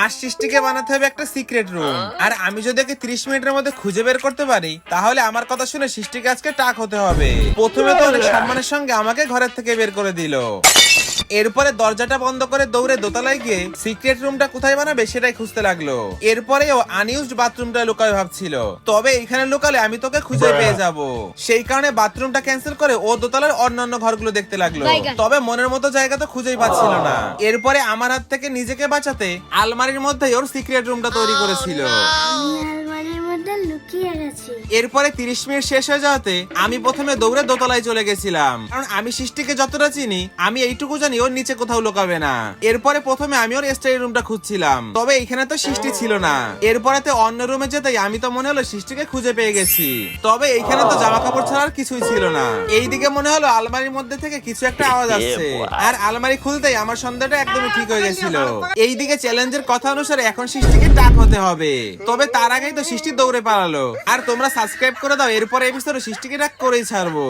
আর সৃষ্টিকে বানাতে হবে একটা সিক্রেট রুম আর আমি যদি ওকে ত্রিশ মিনিটের মধ্যে খুঁজে বের করতে পারি তাহলে আমার কথা শুনে সৃষ্টিকে আজকে টাক হতে হবে। প্রথমে তো অনেক সম্মানের সঙ্গে আমাকে ঘরের থেকে বের করে দিল। এরপরে দরজাটা বন্ধ করে দৌড়ে দোতলায় গিয়ে সিক্রেট রুমটা কোথায় বানাবে সেটাই খুঁজতে লাগল। এরপরে ও আনইউজড বাথরুমটা লুকাবে ভাবছিল। তবে এখানে লুকালে আমি তোকে খুঁজে পেয়ে যাব। সেই কারণে বাথরুমটা ক্যান্সেল করে ও দোতলার অন্যান্য ঘরগুলো দেখতে লাগল। তবে মনের মতো জায়গা তো খুঁজেই পাচ্ছিল না। এরপরে আমার হাত থেকে নিজেকে বাঁচাতে আলমারির মধ্যে ওর সিক্রেট রুমটা তৈরি করেছিল। এরপরে তিরিশ মিনিট শেষ হয়ে যাওয়াতে আমি প্রথমে দৌড়ে দোতলায় চলে গেছিলাম। কারণ আমি সৃষ্টিকে যতটা চিনি আমি এইটুকু জানি ওর নিচে কোথাও লুকাবে না। এরপরে প্রথমে আমি ওর স্টাডি রুমটা খুঁজছিলাম। তবে এখানে তো সৃষ্টি ছিল না। এরপরে তো অন্য রুমে যেতেই আমি তো মনে হলো সৃষ্টিকে খুঁজে পেয়ে গেছি। তবে এইখানে তো জামা কাপড় ছাড়া আর কিছুই ছিল না। এইদিকে মনে হলো আলমারির মধ্যে থেকে কিছু একটা আওয়াজ আসছে। আর আলমারি খুলতেই আমার সন্ধ্যাটা একদমই ঠিক হয়ে গেছিল। এইদিকে চ্যালেঞ্জের কথা অনুসারে এখন সৃষ্টিকে ডাক হতে হবে। তবে তার আগেই তো সৃষ্টি দৌড়ে পালালো। আর তোমরা সাবস্ক্রাইব করে দাও এরপরে বিষয়ে সৃষ্টিকে ডাক করেই ছাড়বো।